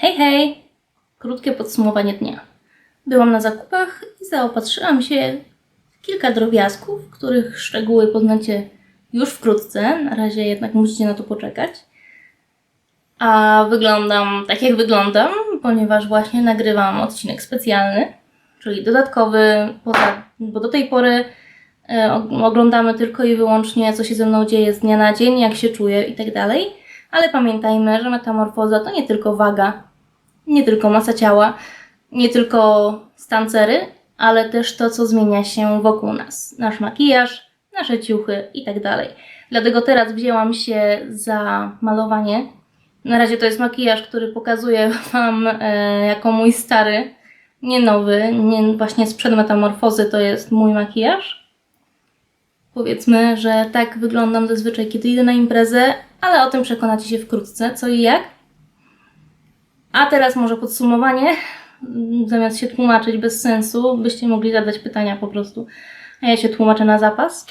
Hej, hej! Krótkie podsumowanie dnia. Byłam na zakupach i zaopatrzyłam się w kilka drobiazgów, których szczegóły poznacie już wkrótce. Na razie jednak musicie na to poczekać. A wyglądam tak, jak wyglądam, ponieważ właśnie nagrywam odcinek specjalny, czyli dodatkowy, poza, bo do tej pory e, og- oglądamy tylko i wyłącznie, co się ze mną dzieje z dnia na dzień, jak się czuję i tak dalej. Ale pamiętajmy, że metamorfoza to nie tylko waga, nie tylko masa ciała, nie tylko stancery, ale też to, co zmienia się wokół nas. Nasz makijaż, nasze ciuchy i tak dalej. Dlatego teraz wzięłam się za malowanie. Na razie to jest makijaż, który pokazuję Wam e, jako mój stary, nie nowy, nie właśnie sprzed metamorfozy to jest mój makijaż. Powiedzmy, że tak wyglądam zazwyczaj, kiedy idę na imprezę, ale o tym przekonacie się wkrótce, co i jak. A teraz może podsumowanie. Zamiast się tłumaczyć bez sensu, byście mogli zadać pytania po prostu. A ja się tłumaczę na zapas.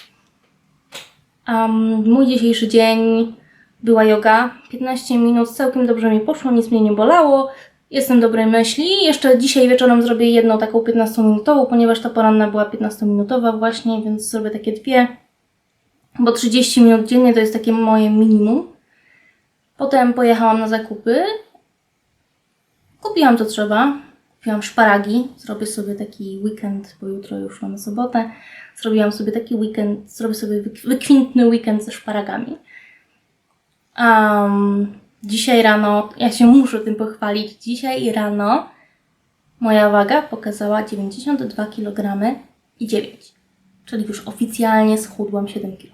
Um, mój dzisiejszy dzień była yoga. 15 minut, całkiem dobrze mi poszło, nic mnie nie bolało. Jestem dobrej myśli. Jeszcze dzisiaj wieczorem zrobię jedną taką 15-minutową, ponieważ ta poranna była 15-minutowa właśnie, więc zrobię takie dwie. Bo 30 minut dziennie to jest takie moje minimum. Potem pojechałam na zakupy. Kupiłam to trzeba. Kupiłam szparagi. Zrobię sobie taki weekend, bo jutro już mamy sobotę. Zrobiłam sobie taki weekend, zrobię sobie wyk- wykwintny weekend ze szparagami. Um, dzisiaj rano, ja się muszę tym pochwalić, dzisiaj rano moja waga pokazała 92 kg i 9. Czyli już oficjalnie schudłam 7 kg.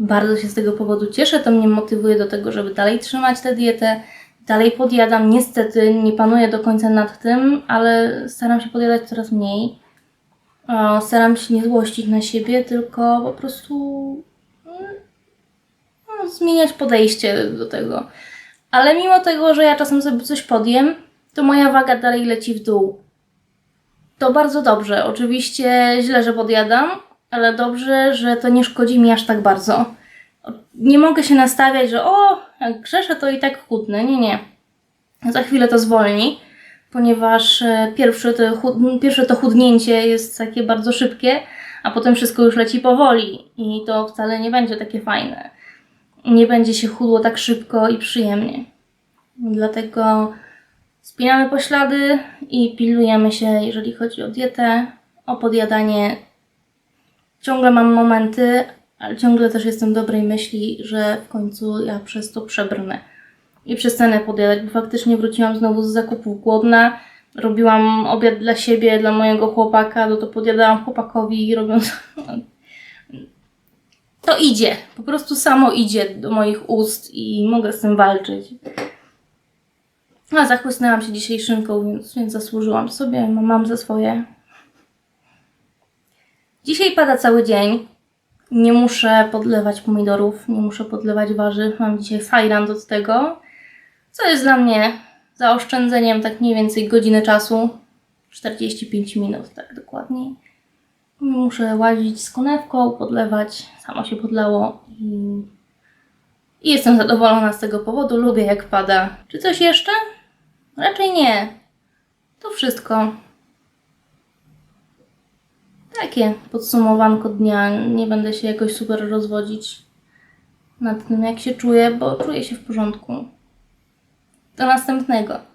Bardzo się z tego powodu cieszę, to mnie motywuje do tego, żeby dalej trzymać tę dietę. Dalej podjadam, niestety nie panuję do końca nad tym, ale staram się podjadać coraz mniej. Staram się nie złościć na siebie, tylko po prostu mm, no, zmieniać podejście do tego. Ale mimo tego, że ja czasem sobie coś podjem, to moja waga dalej leci w dół. To bardzo dobrze. Oczywiście źle, że podjadam, ale dobrze, że to nie szkodzi mi aż tak bardzo. Nie mogę się nastawiać, że o, jak grzeszę, to i tak chudnę. Nie, nie. Za chwilę to zwolni, ponieważ e, pierwsze to, chud- pierwsze to chudnięcie jest takie bardzo szybkie, a potem wszystko już leci powoli i to wcale nie będzie takie fajne. Nie będzie się chudło tak szybko i przyjemnie. Dlatego spinamy poślady i pilnujemy się, jeżeli chodzi o dietę, o podjadanie. Ciągle mam momenty, ale ciągle też jestem dobrej myśli, że w końcu ja przez to przebrnę i przestanę podjadać, bo faktycznie wróciłam znowu z zakupów głodna. Robiłam obiad dla siebie, dla mojego chłopaka, no to podjadałam chłopakowi robiąc... To idzie, po prostu samo idzie do moich ust i mogę z tym walczyć. A zachłysnęłam się dzisiaj szynką, więc, więc zasłużyłam sobie, mam, za swoje. Dzisiaj pada cały dzień. Nie muszę podlewać pomidorów, nie muszę podlewać warzyw. Mam dzisiaj fajrant od tego, co jest dla mnie zaoszczędzeniem tak mniej więcej godziny czasu. 45 minut, tak dokładniej. Nie muszę łazić z konewką, podlewać. Samo się podlało i, i jestem zadowolona z tego powodu. Lubię jak pada. Czy coś jeszcze? Raczej nie. To wszystko. Takie podsumowanko dnia. Nie będę się jakoś super rozwodzić nad tym, jak się czuję, bo czuję się w porządku. Do następnego.